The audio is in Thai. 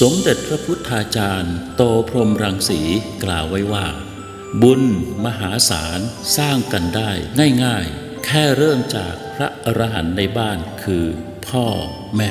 สมเด็จพระพุทธาจารย์ โตพรมรังสีกล่าวไว้ว่า บุญมหาศาลสร้างกันได้ง่ายๆ แค่เริ่มจากพระอรหันต์ในบ้านคือพ่อแม่